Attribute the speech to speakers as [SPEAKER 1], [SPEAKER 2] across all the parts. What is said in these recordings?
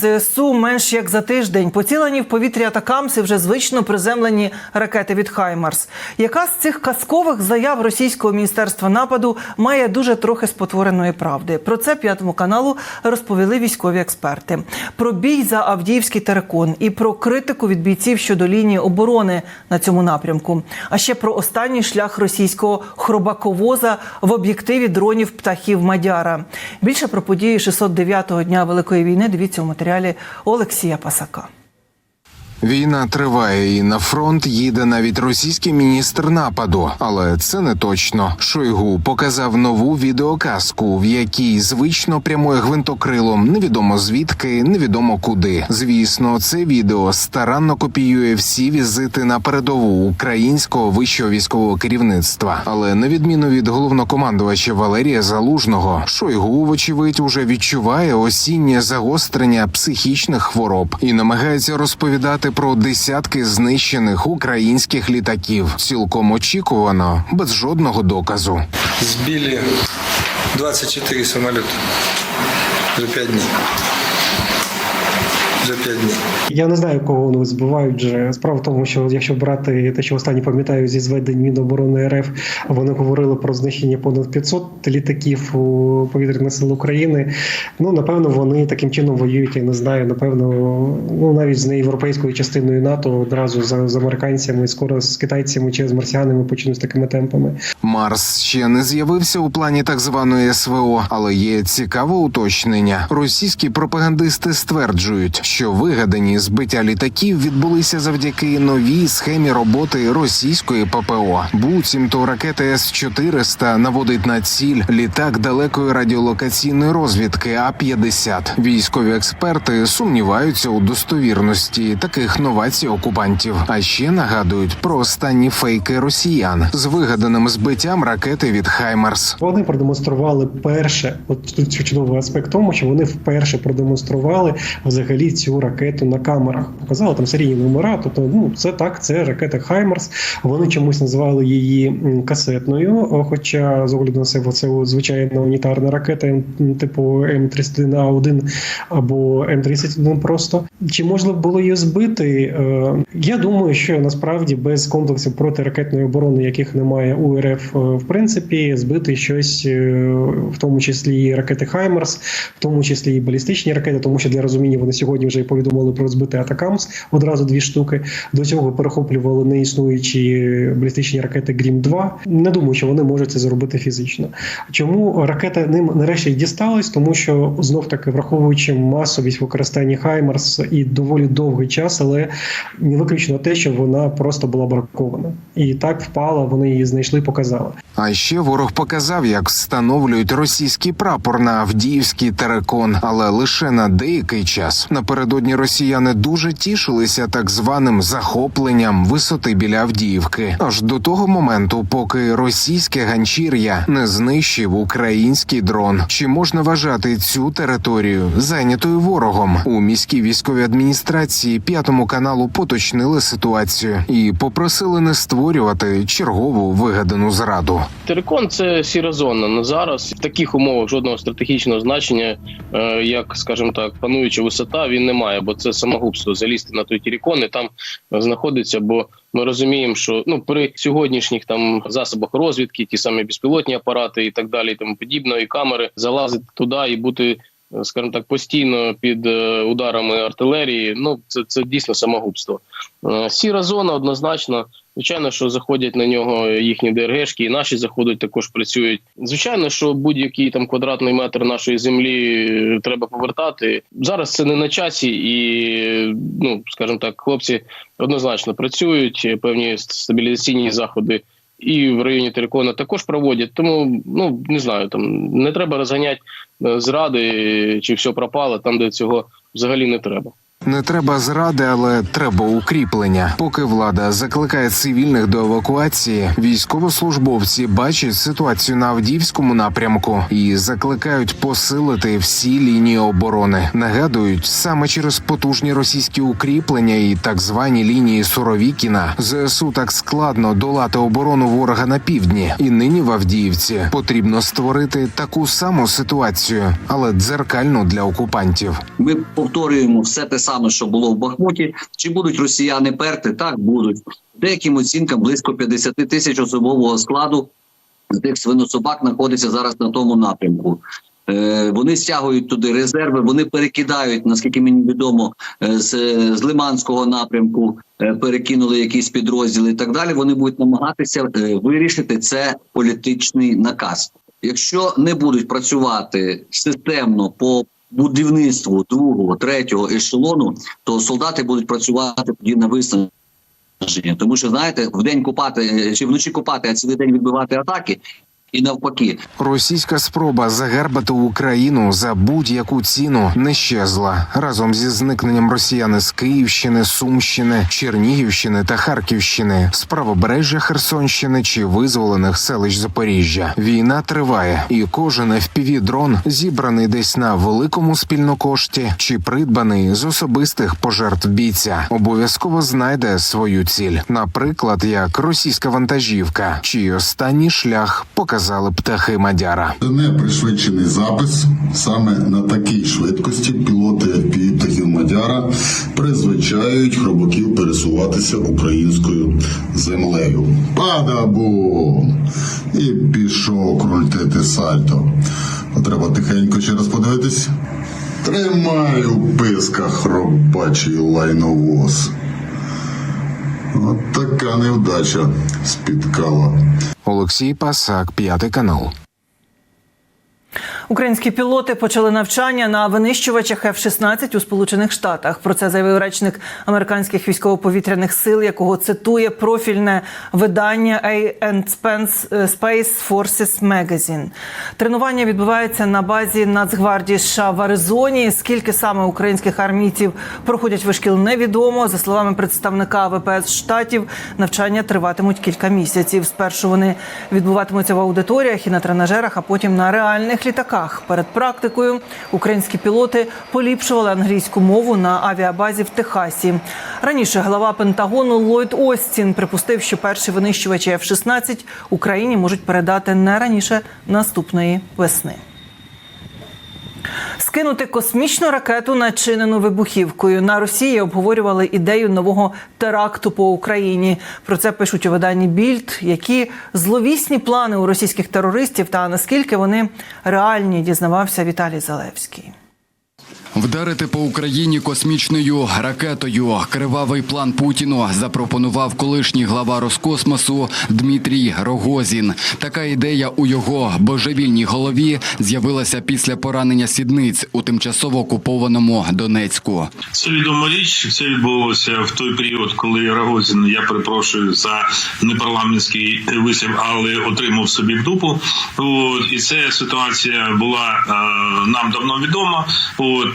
[SPEAKER 1] ЗСУ менш як за тиждень поцілені в повітря атакамси вже звично приземлені ракети від Хаймарс. Яка з цих казкових заяв російського міністерства нападу має дуже трохи спотвореної правди? Про це п'ятому каналу розповіли військові експерти. Про бій за Авдіївський терекон і про критику від бійців щодо лінії оборони на цьому напрямку. А ще про останній шлях російського хробаковоза в об'єктиві дронів птахів Мадяра. Більше про події 609-го дня Великої війни дивіться у матеріалі Олексія Пасака.
[SPEAKER 2] Війна триває, і на фронт їде навіть російський міністр нападу, але це не точно. Шойгу показав нову відеоказку, в якій звично прямує гвинтокрилом невідомо звідки, невідомо куди. Звісно, це відео старанно копіює всі візити на передову українського вищого військового керівництва. Але на відміну від головнокомандувача Валерія Залужного, Шойгу, вочевидь, уже відчуває осіннє загострення психічних хвороб і намагається розповідати про десятки знищених українських літаків. Цілком очікувано, без жодного доказу.
[SPEAKER 3] Збілі 24 самоліти за 5 дней. За 5 дней.
[SPEAKER 4] Я не знаю, кого вони збивають вже. Справа в тому, що якщо брати те, що останні пам'ятаю зі зведень Міноборони РФ, вони говорили про знищення понад 500 літаків у повітряних сил України. Ну напевно, вони таким чином воюють. Я не знаю. Напевно, ну навіть з неєвропейською частиною НАТО одразу за з американцями, скоро з китайцями чи з марсіанами почнуть з такими темпами.
[SPEAKER 2] Марс ще не з'явився у плані так званої СВО, але є цікаве уточнення. Російські пропагандисти стверджують, що вигадані збиття літаків відбулися завдяки новій схемі роботи російської ППО. Буцімто ракета С 400 наводить на ціль літак далекої радіолокаційної розвідки А 50 Військові експерти сумніваються у достовірності таких новацій окупантів. А ще нагадують про останні фейки росіян з вигаданим збиттям ракети від Хаймарс.
[SPEAKER 4] Вони продемонстрували перше, от тут чудовий аспект тому, що вони вперше продемонстрували взагалі цю ракету на камерах. Показали там серійні номера. Тобто, ну це так, це ракета Хаймарс. Вони чомусь називали її касетною. Хоча з огляду на себе це звичайна унітарна ракета типу М31А1 або М31 просто. Чи можна було її збити? Е, Я думаю, що насправді без комплексів протиракетної оборони, яких немає у РФ, е, в принципі, збити щось, е, в тому числі і ракети Хаймерс, в тому числі і балістичні ракети, тому що для розуміння вони сьогодні вже і повідомили про збити Атакамс одразу дві штуки. До цього перехоплювали неіснуючі балістичні ракети Грім 2 Не думаю, що вони можуть це зробити фізично. Чому ракета ним нарешті дісталась? Тому що знов таки враховуючи масовість використання Хаймерс і доволі довгий час, але не виключно те, що вона просто була бракована. І так впала, вони її знайшли, показали.
[SPEAKER 2] А ще ворог показав, як встановлюють російський прапор на Авдіївський терекон, але лише на деякий час. Напередодні росіяни дуже тішилися так званим захопленням висоти біля Авдіївки, аж до того моменту, поки російське ганчір'я не знищив український дрон. Чи можна вважати цю територію зайнятою ворогом? У міській військовій адміністрації п'ятому каналу поточнили ситуацію і попросили не створювати чергову вигадану зраду.
[SPEAKER 5] Терикон це сіра зона. На зараз в таких умовах жодного стратегічного значення, е, як скажімо так, пануюча висота, він не має, бо це самогубство залізти на той тірікон і там знаходиться. Бо ми розуміємо, що ну при сьогоднішніх там засобах розвідки, ті самі безпілотні апарати і так далі, і тому подібне, і камери залазити туди і бути. Скажімо так, постійно під е, ударами артилерії. Ну це це дійсно самогубство. Е, Сіра зона однозначно. Звичайно, що заходять на нього їхні ДРГшки, і наші заходять також працюють. Звичайно, що будь-який там квадратний метр нашої землі е, треба повертати. Зараз це не на часі, і ну скажімо так, хлопці однозначно працюють. Певні стабілізаційні заходи і в районі Терекона також проводять. Тому ну не знаю, там не треба розганяти е, зради чи все пропало там, де цього взагалі не треба.
[SPEAKER 2] Не треба зради, але треба укріплення. Поки влада закликає цивільних до евакуації, військовослужбовці бачать ситуацію на Авдіївському напрямку і закликають посилити всі лінії оборони. Нагадують, саме через потужні російські укріплення і так звані лінії Суровікіна ЗСУ так складно долати оборону ворога на півдні. І нині в Авдіївці потрібно створити таку саму ситуацію, але дзеркальну для окупантів.
[SPEAKER 6] Ми повторюємо все те саме, що було в Бахмуті. Чи будуть росіяни перти? Так будуть. Деяким оцінкам близько 50 тисяч особового складу з тих свинособак знаходиться зараз на тому напрямку. Е, Вони стягують туди резерви, вони перекидають, наскільки мені відомо, е, з, з Лиманського напрямку е, перекинули якісь підрозділи і так далі. Вони будуть намагатися вирішити це політичний наказ. Якщо не будуть працювати системно по будівництву другого, третього ешелону, то солдати будуть працювати тоді на виснаження. Тому що знаєте, в день купати е, чи вночі купати, а цілий день відбивати атаки, і навпаки.
[SPEAKER 2] Російська спроба загарбати Україну за будь-яку ціну не щезла разом зі зникненням росіян з Київщини, Сумщини, Чернігівщини та Харківщини, з правобережжя Херсонщини чи визволених селищ Запоріжжя. Війна триває, і кожен fpv дрон зібраний десь на великому спільнокошті чи придбаний з особистих пожертв бійця, обов'язково знайде свою ціль. Наприклад, як російська вантажівка, чий останній шлях показали птахи Мадяра.
[SPEAKER 7] Це не пришвидшений запис. Саме на такій швидкості пілоти FPV птахів Мадяра призвичають хробаків пересуватися українською землею. Падабум! І пішов крутити сальто. Треба тихенько ще раз подивитись. Тримай у писках хробачий лайновоз. От така невдача спіткала.
[SPEAKER 2] Олексій Пасак, п'ятий канал.
[SPEAKER 1] Українські пілоти почали навчання на винищувачах F-16 у Сполучених Штатах. Про це заявив речник американських військово-повітряних сил, якого цитує профільне видання Space Forces Magazine. Тренування відбувається на базі Нацгвардії США в Аризоні. Скільки саме українських армійців проходять вишкіл, невідомо. За словами представника ВПС штатів, навчання триватимуть кілька місяців. Спершу вони відбуватимуться в аудиторіях і на тренажерах, а потім на реальних літаках. Перед практикою українські пілоти поліпшували англійську мову на авіабазі в Техасі. Раніше глава Пентагону Ллойд Остін припустив, що перші винищувачі F-16 Україні можуть передати не раніше наступної весни. Скинути космічну ракету, начинену вибухівкою. На Росії обговорювали ідею нового теракту по Україні. Про це пишуть у виданні Більд. Які зловісні плани у російських терористів та наскільки вони реальні, дізнавався Віталій Залевський.
[SPEAKER 8] Вдарити по Україні космічною ракетою. Кривавий план Путіну запропонував колишній глава Роскосмосу Дмитрій Рогозін. Така ідея у його божевільній голові з'явилася після поранення сідниць у тимчасово окупованому Донецьку.
[SPEAKER 9] Це відома річ. Це відбулося в той період, коли Рогозін, я перепрошую за непарламентський вислів, але отримав собі дупу. І ця ситуація була е, нам давно відома.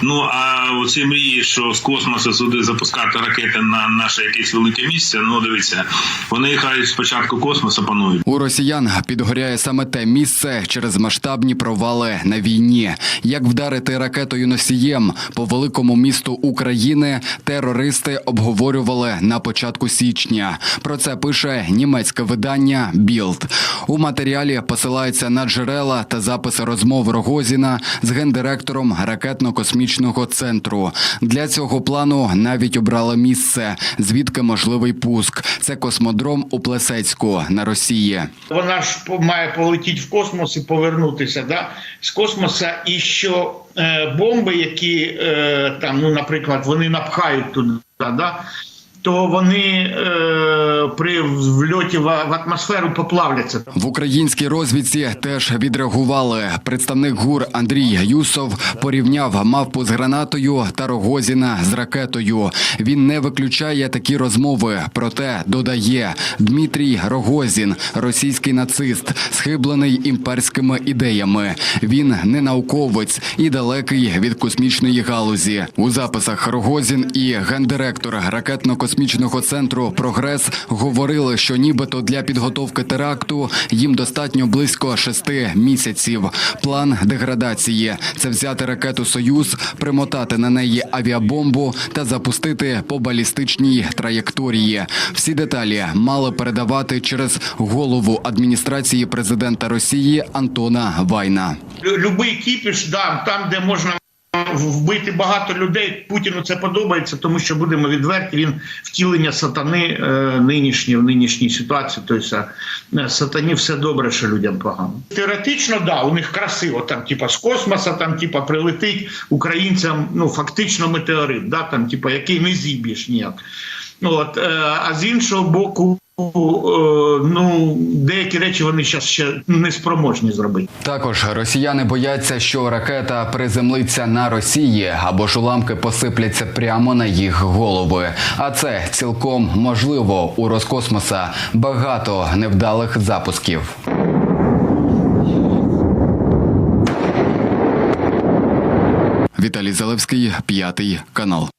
[SPEAKER 9] Ну а оці мрії, що з космосу сюди запускати ракети на наше якесь велике місце. Ну дивіться, вони хай спочатку космоса панують.
[SPEAKER 8] У росіян підгоряє саме те місце через масштабні провали на війні. Як вдарити ракетою носієм по великому місту України, терористи обговорювали на початку січня. Про це пише німецьке видання Білд. У матеріалі посилаються на джерела та записи розмов Рогозіна з гендиректором ракетно-космічного центру. Для цього плану навіть обрала місце, звідки можливий пуск. Це космодром у Плесецьку на Росії.
[SPEAKER 10] Вона ж має полетіти в космос і повернутися да, з космоса, і що е, бомби, які е, там, ну, наприклад, вони напхають туди, да, то вони е, при вльоті в, в атмосферу поплавляться.
[SPEAKER 8] В українській розвідці теж відреагували. Представник ГУР Андрій Юсов порівняв мавпу з гранатою та Рогозіна з ракетою. Він не виключає такі розмови. Проте додає Дмитрій Рогозін, російський нацист, схиблений імперськими ідеями. Він не науковець і далекий від космічної галузі. У записах Рогозін і гендиректор ракетно-космічного центру Прогрес говорили, що нібито для підготовки теракту їм достатньо близько шести місяців. План деградації це взяти ракету Союз, примотати на неї авіабомбу та запустити по балістичній траєкторії. Всі деталі мали передавати через голову адміністрації президента Росії Антона Вайна.
[SPEAKER 10] Любий кіпіш, да, там, де можна вбити багато людей, Путіну це подобається, тому що будемо відверті. Він втілення сатани е, нинішній в нинішній ситуації. Тобто сатані все добре, що людям погано. Теоретично, да, у них красиво. Там, типа з космоса, там, типа, прилетить українцям, ну фактично метеорит, да, там, типа, який не зіб'єш ніяк. От, е, а з іншого боку. Е, Ну, деякі речі вони зараз ще не спроможні зробити.
[SPEAKER 8] Також росіяни бояться, що ракета приземлиться на Росії або ж уламки посипляться прямо на їх голови. А це цілком можливо у Роскосмоса багато невдалих запусків. Віталій Залевський, п'ятий канал.